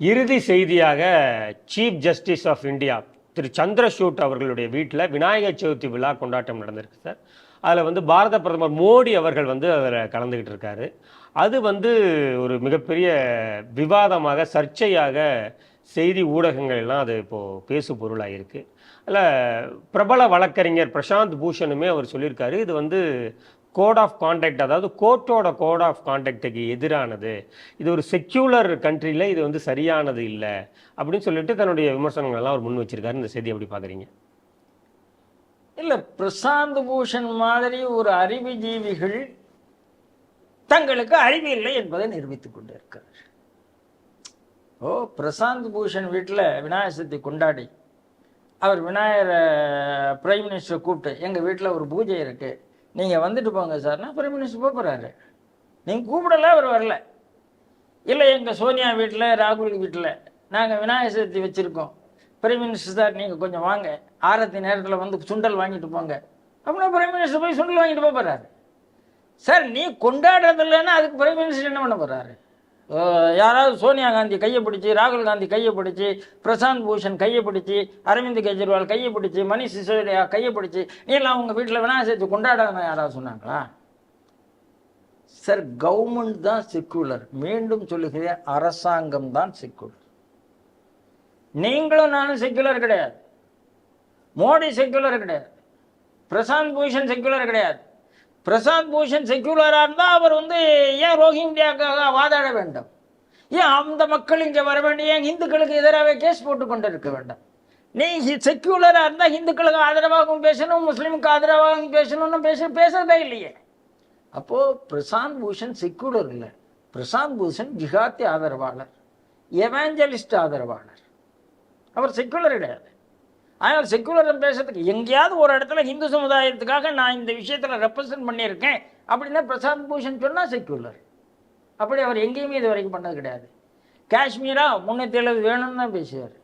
இறுதி செய்தியாக chief justice of India திரு சந்திரசூட் அவர்களுடைய வீட்டில் விநாயகர் சதுர்த்தி விழா கொண்டாட்டம் நடந்திருக்கு சார். அதில் வந்து பாரத பிரதமர் மோடி அவர்கள் வந்து அதில் கலந்துக்கிட்டு இருக்காரு. அது வந்து ஒரு மிகப்பெரிய விவாதமாக சர்ச்சையாக செய்தி ஊடகங்கள் எல்லாம் அது இப்போது பேசு பொருளாக இருக்குது அதில் பிரபல வழக்கறிஞர் பிரசாந்த் பூஷணுமே அவர் சொல்லியிருக்காரு. இது வந்து கோட் ஆஃப் கான்டாக்ட் அதாவது கோர்ட்டோட கோட் ஆஃப் கான்டாக்டுக்கு எதிரானது. இது ஒரு செக்யூலர் கண்ட்ரியில் இது வந்து சரியானது இல்லை. அப்படின்னு சொல்லிட்டு தன்னுடைய விமர்சனங்கள்லாம் அவர் முன் வச்சிருக்காரு. இந்த செய்தி எப்படி பார்க்குறீங்க இல்லை பிரசாந்த் பூஷன் மாதிரி ஒரு அறிவுஜீவிகள் தங்களுக்கு அறிவு இல்லை என்பதை நிரூபித்துக் கொண்டிருக்கிறார் ஓ பிரசாந்த் பூஷன் வீட்டில் விநாயகர் சதுர்த்தி கொண்டாடி அவர் விநாயகரை பிரைம் மினிஸ்டர் கூப்பிட்டு எங்கள் வீட்டில் ஒரு பூஜை இருக்குது நீங்கள் வந்துட்டு போங்க சார்னா பிரைம் மினிஸ்டர் போக போகிறாரு நீங்கள் கூப்பிடல அவர் வரல. இல்லை எங்கள் சோனியா வீட்டில் ராகுல் வீட்டில் நாங்கள் விநாயகர் சதுர்த்தி வச்சுருக்கோம். பிரைம் மினிஸ்டர் சார் நீங்கள் கொஞ்சம் வாங்க. ஆரத்தி நேரத்தில் வந்து சுண்டல் வாங்கிட்டு போங்க. அப்படின்னா பிரைம் மினிஸ்டர் போய் சுண்டல் வாங்கிட்டு போக போகிறாரு சார் நீ கொண்டாடுறது இல்லைன்னா அதுக்கு பிரைம் மினிஸ்டர் என்ன பண்ண போகிறாரு யாராவது சோனியா காந்தி கையை பிடிச்சி ராகுல் காந்தி கையை பிடிச்சி பிரசாந்த் பூஷன் கையை பிடிச்சி அரவிந்த் கெஜ்ரிவால் கையை பிடிச்சி மணிஷ் சிசோடியா கையை பிடிச்சி நீ அவங்க உங்கள் வீட்டில் விநாயகர் சேர்த்து கொண்டாடாத யாராவது சொன்னாங்களா? சார் கவர்மெண்ட் தான் செக்குலர் மீண்டும் சொல்லுகிறேன் அரசாங்கம் தான் செக்குலர் நீங்களும் நானும் செக்குலர் கிடையாது. மோடி செக்குலர் கிடையாது. பிரசாந்த் பூஷன் செக்குலர் கிடையாது. பிரசாந்த் பூஷன் செக்யூலராக இருந்தால் அவர் வந்து ஏன் ரோஹிங்கியாக்காக வாதாட வேண்டும்? ஏன் அந்த மக்கள் இங்கே வர வேண்டிய ஏன் இந்துக்களுக்கு எதிராக கேஸ் போட்டு கொண்டு இருக்க வேண்டாம்? நீ செக்யூலராக இருந்தால் இந்துக்களுக்கு ஆதரவாகவும் பேசணும் முஸ்லீமுக்கு ஆதரவாகவும் பேசணும்னு பேச பேசுறதே இல்லையே. அப்போது பிரசாந்த் பூஷன் செக்யூலர் இல்லை. பிரசாந்த் பூஷன் ஜிகாத்தி ஆதரவாளர் எவாஞ்சலிஸ்ட் ஆதரவாளர். அவர் செக்குலர் கிடையாது. அதனால் செக்குலரிசம் பேசுறதுக்கு எங்கேயாவது ஒரு இடத்துல ஹிந்து சமுதாயத்துக்காக நான் இந்த விஷயத்தில் ரெப்ரசன்ட் பண்ணியிருக்கேன் அப்படின்னா பிரசாந்த் பூஷன் சொன்னால் செக்குலர் அப்படி அவர் எங்கேயுமே இது வரைக்கும் பண்ணது கிடையாது. காஷ்மீரா முன்னூற்றி எழுபது வேணும்னு தான் பேசுவார்.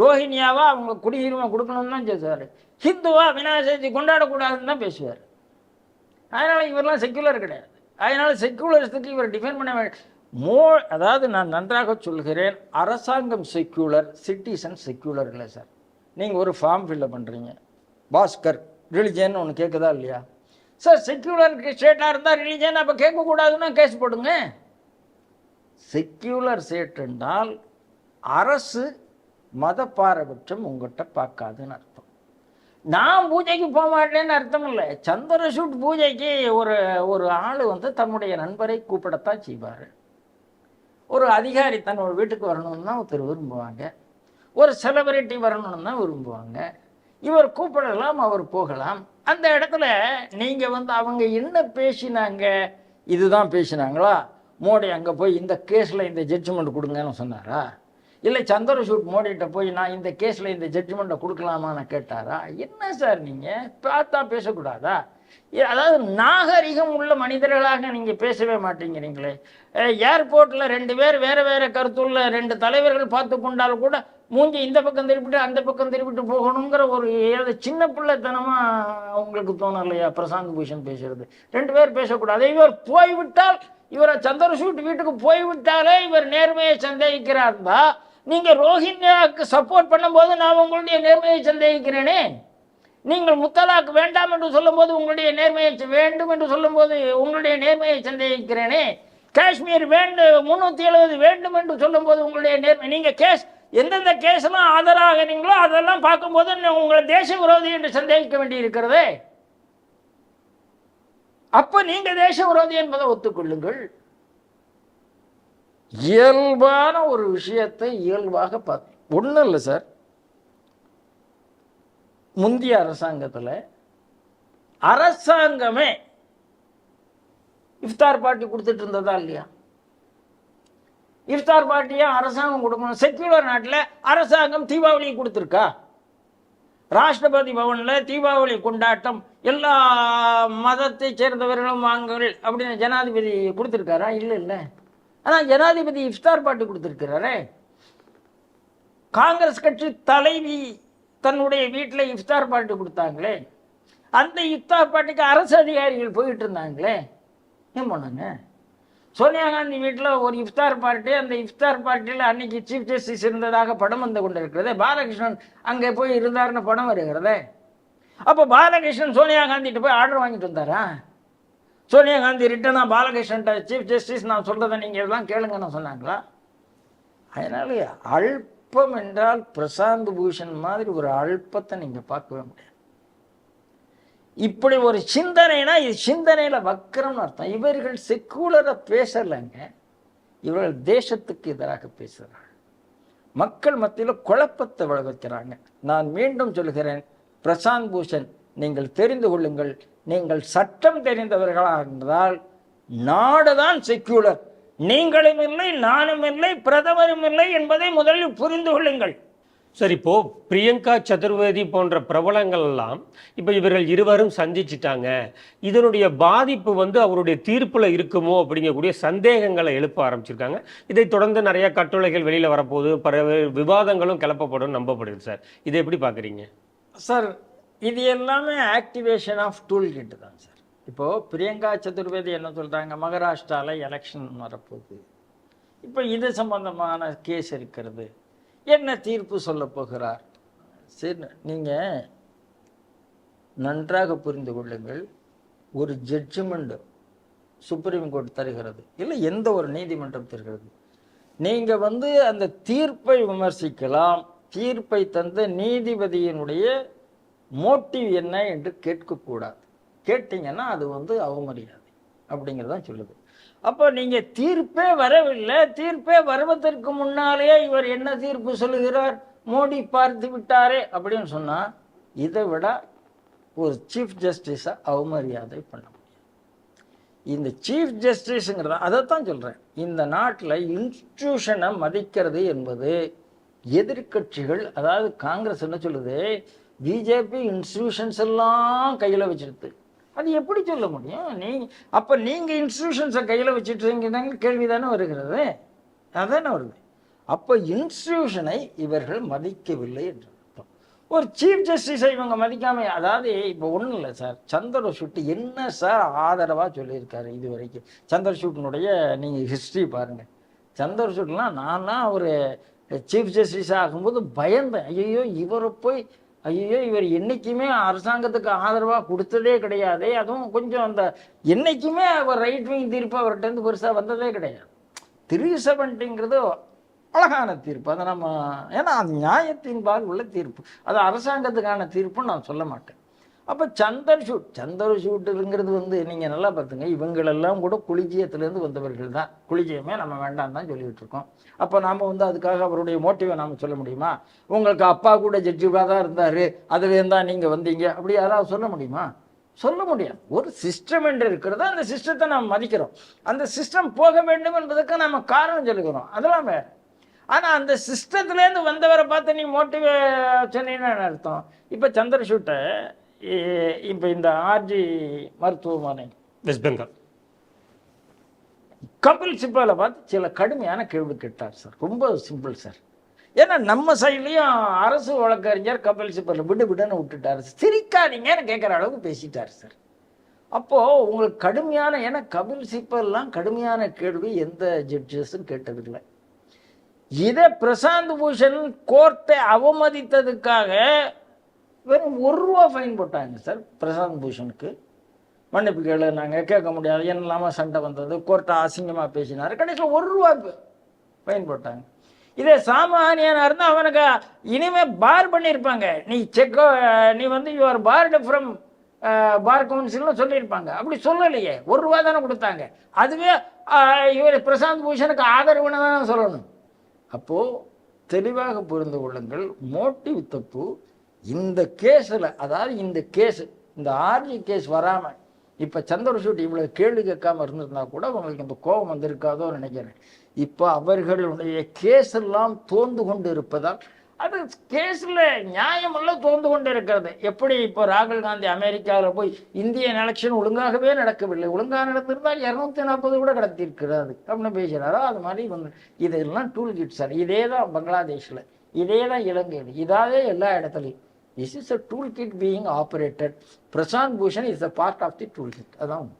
ரோஹினியாவா அவங்க குடியுரிமை கொடுக்கணும்னு தான் பேசுவார். ஹிந்துவா விநாயகர் சதுர்த்தி கொண்டாடக்கூடாதுன்னு தான் பேசுவார். அதனால் இவரெல்லாம் செக்குலர் கிடையாது. அதனால் செக்குலரிசத்துக்கு இவர் டிஃபைன் பண்ண வேண்டும் மோ அதாவது நான் நன்றாக சொல்கிறேன் அரசாங்கம் செக்யூலர் சிட்டிசன் செக்யூலர் இல்லை சார். நீங்கள் ஒரு ஃபார்ம் ஃபில்அப் பண்ணுறீங்க பாஸ்கர் ரிலிஜன் ஒன்று கேட்குதா இல்லையா? சார் செக்யூலர் ஸ்டேட்டாக இருந்தால் ரிலிஜன் அப்போ கேட்கக்கூடாதுன்னா கேஸ் போடுங்க. செக்யூலர் ஸ்டேட் என்றால் அரசு மத பாரபட்சம் உங்கள்கிட்ட பார்க்காதுன்னு அர்த்தம். நான் பூஜைக்கு போக மாட்டேன்னு அர்த்தம் இல்லை. சந்திரசூட் பூஜைக்கு ஒரு ஒரு ஆள் வந்து தன்னுடைய நண்பரை கூப்பிடத்தான் செய்வார். ஒரு அதிகாரி தன்னோட வீட்டுக்கு வரணும்னு தான் ஒருத்தர் விரும்புவாங்க. ஒரு செலிபிரிட்டி வரணும்னு தான் விரும்புவாங்க. இவர் கூப்பிடலாம் அவர் போகலாம். அந்த இடத்துல நீங்கள் வந்து அவங்க என்ன பேசினாங்க இதுதான் பேசினாங்களா? மோடி அங்கே போய் இந்த கேஸில் இந்த ஜட்ஜ்மெண்ட் கொடுங்கன்னு சொன்னாரா? இல்லை சந்திரசூட் மோடிகிட்ட போய் நான் இந்த கேஸில் இந்த ஜட்ஜ்மெண்ட்டை கொடுக்கலாமான்னு கேட்டாரா? என்ன சார் நீங்கள் பார்த்தா பேசக்கூடாதா? அதாவது நாகரிகம் உள்ள மனிதர்களாக நீங்கள் பேசவே மாட்டேங்கிறீங்களே. ஏர்போர்ட்டில் ரெண்டு பேர் வேறு வேறு கருத்துள்ள ரெண்டு தலைவர்கள் பார்த்து கொண்டால் கூட மூஞ்சி இந்த பக்கம் திருப்பிட்டு அந்த பக்கம் திருப்பிட்டு போகணுங்கிற ஒரு சின்ன பிள்ளைத்தனமாக உங்களுக்கு தோணும் இல்லையா பிரசாந்த் பூஷன் பேசுறது. ரெண்டு பேர் பேசக்கூடாது. இவர் போய்விட்டால் இவரை சந்திரசூட் வீட்டுக்கு போய்விட்டாலே இவர் நேர்மையை சந்தேகிக்கிறார்ந்தா நீங்கள் ரோஹிங்யாவுக்கு சப்போர்ட் பண்ணும்போது நான் உங்களுடைய நேர்மையை சந்தேகிக்கிறேனே. நீங்கள் முத்தலாக் வேண்டாம் என்று சொல்லும்போது உங்களுடைய நேர்மையை வேண்டும் என்று சொல்லும்போது உங்களுடைய நேர்மையை சந்தேகிக்கிறேனே. காஷ்மீர் வேண்டும் முந்நூற்றி எழுபது வேண்டும் என்று சொல்லும்போது உங்களுடைய நேர்மை. நீங்கள் கேஸ் எந்தெந்த கேஸ்லாம் ஆதரவாகிறீங்களோ அதெல்லாம் பார்க்கும்போது உங்களை தேச விரோதி என்று சந்தேகிக்க வேண்டியிருக்கிறதே. அப்ப நீங்க தேச விரோதி என்பதை ஒத்துக்கொள்ளுங்கள். இயல்பான ஒரு விஷயத்தை இயல்பாக பார்த்து ஒன்றும் இல்லை சார். முந்தைய அரசாங்கத்தில் அரசாங்கமே இஃப்தார் பார்ட்டி கொடுத்துட்டு இருந்ததா இல்லையா? இஃப்தார் பார்ட்டியை அரசாங்கம் கொடுக்கணும்? செக்யூலர் நாட்டில் அரசாங்கம் தீபாவளி கொடுத்துருக்கா? ராஷ்டிரபதி பவனில் தீபாவளி கொண்டாட்டம் எல்லா மதத்தை சேர்ந்தவர்களும் வாங்குங்கள் அப்படின்னு ஜனாதிபதி கொடுத்துருக்காரா? இல்லை இல்லை. ஆனால் ஜனாதிபதி இஃப்தார் பார்ட்டி கொடுத்துருக்கிறாரே. காங்கிரஸ் கட்சி தலைவி தன்னுடைய வீட்டில் இஃப்தார் பார்ட்டி கொடுத்தாங்களே அந்த இஃப்தார் பார்ட்டிக்கு அரசு அதிகாரிகள் போயிட்டு இருந்தாங்களே ஏன் பண்ணாங்க சோனியா காந்தி வீட்டில் ஒரு இஃப்தார் பார்ட்டி அந்த இஃப்தார் பார்ட்டியில் அன்னைக்கு சீஃப் ஜஸ்டிஸ் இருந்ததாக படம் வந்து கொண்டிருக்கிறதே. பாலகிருஷ்ணன் அங்கே போய் இருந்தாருன்னு படம் வருகிறதே. அப்போ பாலகிருஷ்ணன் சோனியா காந்திகிட்ட போய் ஆர்டர் வாங்கிட்டு வந்தாரா? சோனியா காந்தி ரிட்டனா பாலகிருஷ்ணன்ட்ட சீஃப் ஜஸ்டிஸ் நான் சொல்கிறத நீங்கள் எல்லாம் கேளுங்கன்னு சொன்னாங்களா? அதனால அல்பம் என்றால் பிரசாந்த் பூஷன் மாதிரி ஒரு அல்பத்தை நீங்கள் பார்க்கவே முடியாது. இப்படி ஒரு சிந்தனைனா இது சிந்தனையில் வக்கரம்னு அர்த்தம். இவர்கள் செக்குலரை பேசலைங்க. இவர்கள் தேசத்துக்கு எதிராக பேசுகிறார்கள். மக்கள் மத்தியில் குழப்பத்தை விளைவிக்கிறாங்க. நான் மீண்டும் சொல்கிறேன் பிரசாந்த் பூஷன் நீங்கள் தெரிந்து கொள்ளுங்கள். நீங்கள் சட்டம் தெரிந்தவர்களாக இருந்தால் நாடுதான் செக்யூலர் நீங்களும் இல்லை நானும் இல்லை பிரதமரும் இல்லை என்பதை முதலில் புரிந்து கொள்ளுங்கள். சார் இப்போ பிரியங்கா சதுர்வேதி போன்ற பிரபலங்கள் எல்லாம் இப்போ இவர்கள் இருவரும் சந்திச்சிட்டாங்க. இதனுடைய பாதிப்பு வந்து அவருடைய தீர்ப்புல இருக்குமோ அப்படிங்கக்கூடிய சந்தேகங்களை எழுப்ப ஆரம்பிச்சிருக்காங்க. இதை தொடர்ந்து நிறைய கட்டுரைகள் வெளியில வரப்போகுது. பல விவாதங்களும் கிளப்பப்படும் நம்பப்படுது சார். இதை எப்படி பார்க்குறீங்க? சார் இது எல்லாமே ஆக்டிவேஷன் ஆஃப் டூல் கிட் தான் சார். இப்போது பிரியங்கா சதுர்வேதி என்ன சொல்கிறாங்க மகாராஷ்டிராவில் எலெக்ஷன் வரப்போகுது. இப்போ இது சம்பந்தமான கேஸ் இருக்கிறது. என்ன தீர்ப்பு சொல்ல போகிறார்? சரி நீங்கள் நன்றாக புரிந்து கொள்ளுங்கள். ஒரு ஜட்ஜ்மெண்ட் சுப்ரீம் கோர்ட் தருகிறது. இல்லை எந்த ஒரு நீதிமன்றம் தருகிறது. நீங்கள் வந்து அந்த தீர்ப்பை விமர்சிக்கலாம். தீர்ப்பை தந்த நீதிபதியினுடைய மோட்டிவ் என்ன என்று கேட்கக்கூடாது. கேட்டீங்கன்னா அது வந்து அவமரியாதை அப்படிங்கிறதான் சொல்லுது. அப்போ நீங்கள் தீர்ப்பே வரவில்லை. தீர்ப்பே வருவதற்கு முன்னாலேயே இவர் என்ன தீர்ப்பு சொல்லுகிறார்? மோடி பார்த்து விட்டாரே அப்படின்னு சொன்னால் இதை விட ஒரு சீஃப் ஜஸ்டிஸை அவமரியாதை பண்ண முடியும் இந்த சீஃப் ஜஸ்டிஸுங்கிறத அதைத்தான் சொல்கிறேன் இந்த நாட்டில் இன்ஸ்டியூஷனை மதிக்கிறது என்பது எதிர்க்கட்சிகள் அதாவது காங்கிரஸ் என்ன சொல்லுது? பிஜேபி இன்ஸ்டியூஷன்ஸ் எல்லாம் கையில் வச்சிருது அது எப்படி சொல்ல முடியும்? நீ அப்போ நீங்கள் இன்ஸ்டியூஷன்ஸை கையில் வச்சுட்டு கேள்வி தானே வருகிறது. அதுதானே வருது. அப்போ இன்ஸ்டியூஷனை இவர்கள் மதிக்கவில்லை என்று அர்த்தம். ஒரு சீஃப் ஜஸ்டிஸை இவங்க மதிக்காம அதாவது இப்போ ஒன்றும் இல்லை சார். சந்திரசூட்டு என்ன சார் ஆதரவாக சொல்லியிருக்காரு இது வரைக்கும் சந்திரசூட்டினுடைய நீங்கள் ஹிஸ்ட்ரி பாருங்கள் சந்திரசூட்லாம் நான்லாம் ஒரு சீஃப் ஜஸ்டிஸ் ஆகும்போது பயந்தேன். ஐயோ இவரை போய் ஐயோ இவர் என்னைக்குமே அரசாங்கத்துக்கு ஆதரவாக கொடுத்ததே கிடையாது. அதுவும் கொஞ்சம் அந்த என்னைக்குமே அவர் ரைட் விங் தீர்ப்பு அவர்கிட்டருந்து பெருசாக வந்ததே கிடையாது. த்ரீ செவன்ட்டிங்கிறது அழகான தீர்ப்பு. அதை நம்ம ஏன்னா அது நியாயத்தின் பால் உள்ள தீர்ப்பு. அது அரசாங்கத்துக்கான தீர்ப்புன்னு நான் சொல்ல மாட்டேன். அப்போ சந்தன் ஷூட் சந்தர் ஷூட்டுங்கிறது வந்து நீங்கள் நல்லா பார்த்துங்க இவங்களெல்லாம் கூட குளிஜியத்துலேருந்து வந்தவர்கள் தான். குளிஜியமே நம்ம வேண்டாம் தான் சொல்லிகிட்டு இருக்கோம் அப்போ நாம் வந்து அதுக்காக அவருடைய மோட்டிவை நாம் சொல்ல முடியுமா? உங்களுக்கு அப்பா கூட ஜட்ஜிவாக தான் இருந்தார் அதுலேருந்து தான் நீங்கள் வந்தீங்க. அப்படி யாராவது சொல்ல முடியுமா? சொல்ல முடியாது. ஒரு சிஸ்டம் என்று இருக்கிறது அந்த சிஸ்டத்தை நாம் மதிக்கிறோம். அந்த சிஸ்டம் போக வேண்டும் என்பதற்கு நம்ம காரணம் சொல்லுகிறோம். அதெல்லாம் வேறு. ஆனால் அந்த சிஸ்டத்துலேருந்து வந்தவரை பார்த்து நீ மோட்டிவே சொன்னீங்கன்னு அர்த்தம். இப்போ சந்திரசூட்டை இப்போ இந்த ஆர்ஜி மருத்துவமனை வெஸ்ட் பெங்கால் கபில் சிப்பால பார்த்து சில கடுமையான கேள்வி கேட்டார் சார். ரொம்ப சிம்பிள் சார். ஏன்னா நம்ம சைட்லேயும் அரசு வழக்கறிஞர் கபில் சிப்பல் விடு விடுன்னு விட்டுட்டாரு. சிரிக்காதீங்கன்னு கேட்குற அளவுக்கு பேசிட்டார் சார். அப்போது உங்களுக்கு கடுமையான ஏன்னா கபில் சிப்பல்லாம் கடுமையான கேள்வி எந்த ஜட்ஜஸும் கேட்டதில்லை. இதை பிரசாந்த் பூஷன் கோர்ட்டை அவமதித்ததுக்காக வெறும் ஒரு ரூபா ஃபைன் போட்டாங்க சார் பிரசாந்த் பூஷனுக்கு மன்னிப்பு கேளு நாங்கள் கேட்க முடியாது. என்ன இல்லாமல் சண்டை வந்தது. கோர்ட்டை அசிங்கமாக பேசினார். கடைசியில் ஒரு ரூபா ஃபைன் போட்டாங்க. இதே சாமானியனாக இருந்தால் அவனுக்கு இனிமேல் பார் பண்ணியிருப்பாங்க நீ செக்கோ நீ வந்து யுவர் பார்டு ஃப்ரம் பார் கவுன்சில்னு சொல்லியிருப்பாங்க. அப்படி சொல்லலையே. ஒரு ரூபா தானே கொடுத்தாங்க. அதுவே இவர் பிரசாந்த் பூஷனுக்கு ஆதரவுன்னு தானே சொல்லணும். அப்போது தெளிவாக புரிந்து கொள்ளுங்கள். மோட்டிவ் தப்பு இந்த கேஸில் அதாவது இந்த கேஸு இந்த ஆர்ஜி கேஸ் வராமல் இப்போ சந்திரசூட் இவ்வளோ கேள்வி கேட்காம இருந்திருந்தா கூட உங்களுக்கு இந்த கோபம் வந்திருக்காதோ நினைக்கிறேன். இப்போ அவர்களுடைய கேஸ் எல்லாம் தோந்து கொண்டு இருப்பதால் அது கேஸில் நியாயமெல்லாம் தோந்து கொண்டு இருக்கிறது. எப்படி இப்போ ராகுல் காந்தி அமெரிக்காவில் போய் இந்தியன் எலெக்ஷன் ஒழுங்காகவே நடக்கவில்லை. ஒழுங்காக நடந்திருந்தால் இரநூத்தி நாற்பது கூட கடத்திருக்கிறாரு அப்படின்னு பேசுகிறாரோ அது மாதிரி வந்து இதெல்லாம் டூல் கிட் சார். இதே தான் பங்களாதேஷில். இதே தான் இலங்கையில். இதாவே எல்லா இடத்துலையும். This is a tool kit being operated Prashant Bhushan is a part of the tool kit அதான் உண்மை.